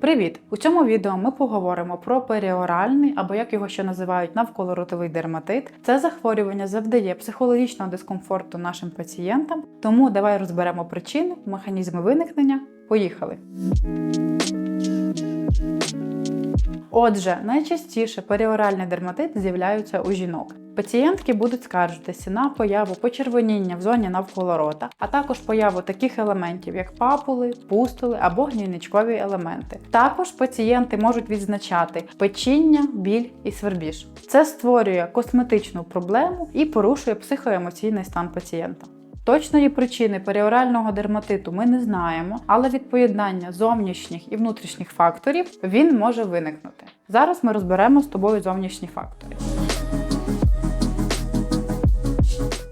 Привіт! У цьому відео ми поговоримо про періоральний або як його ще називають навколоротовий дерматит. Це захворювання завдає психологічного дискомфорту нашим пацієнтам. Тому давай розберемо причини, механізми виникнення. Поїхали! Отже, найчастіше періоральний дерматит з'являються у жінок. Пацієнтки будуть скаржитися на появу почервоніння в зоні навколо рота, а також появу таких елементів, як папули, пустули або гнійничкові елементи. Також пацієнти можуть відзначати печіння, біль і свербіж. Це створює косметичну проблему і порушує психоемоційний стан пацієнта. Точної причини періорального дерматиту ми не знаємо, але від поєднання зовнішніх і внутрішніх факторів він може виникнути. Зараз ми розберемо з тобою зовнішні фактори.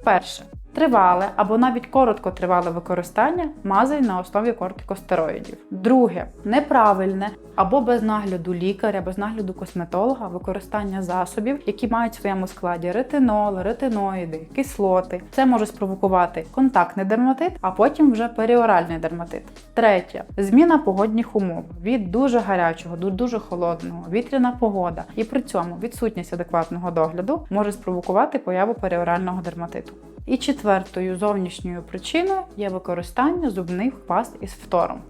Перше. Тривале або навіть короткотривале використання мазей на основі кортикостероїдів. Друге неправильне або без нагляду лікаря, без нагляду косметолога використання засобів, які мають в своєму складі ретинол, ретиноїди, кислоти. Це може спровокувати контактний дерматит, а потім вже періоральний дерматит. Третє зміна погодних умов від дуже гарячого до дуже холодного, вітряна погода, і при цьому відсутність адекватного догляду може спровокувати появу періорального дерматиту. І четвертою зовнішньою причиною є використання зубних паст із фтором.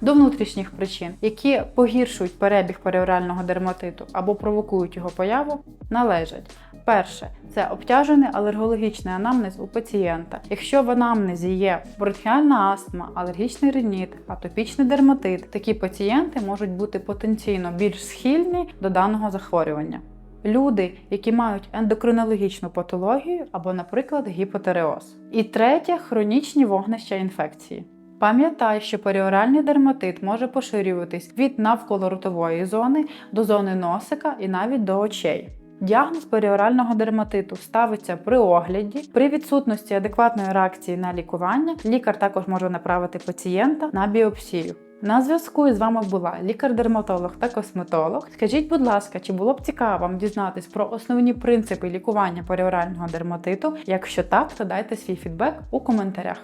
До внутрішніх причин, які погіршують перебіг періорального дерматиту або провокують його появу, належать. Перше це обтяжений алергологічний анамнез у пацієнта. Якщо в анамнезі є бронхіальна астма, алергічний риніт, атопічний дерматит, такі пацієнти можуть бути потенційно більш схильні до даного захворювання. Люди, які мають ендокринологічну патологію або, наприклад, гіпотереоз. І третє хронічні вогнища інфекції. Пам'ятай, що періоральний дерматит може поширюватись від навколо ротової зони до зони носика і навіть до очей. Діагноз періорального дерматиту ставиться при огляді, при відсутності адекватної реакції на лікування. Лікар також може направити пацієнта на біопсію. На зв'язку із вами була лікар-дерматолог та косметолог. Скажіть, будь ласка, чи було б цікаво вам дізнатись про основні принципи лікування періорального дерматиту? Якщо так, то дайте свій фідбек у коментарях.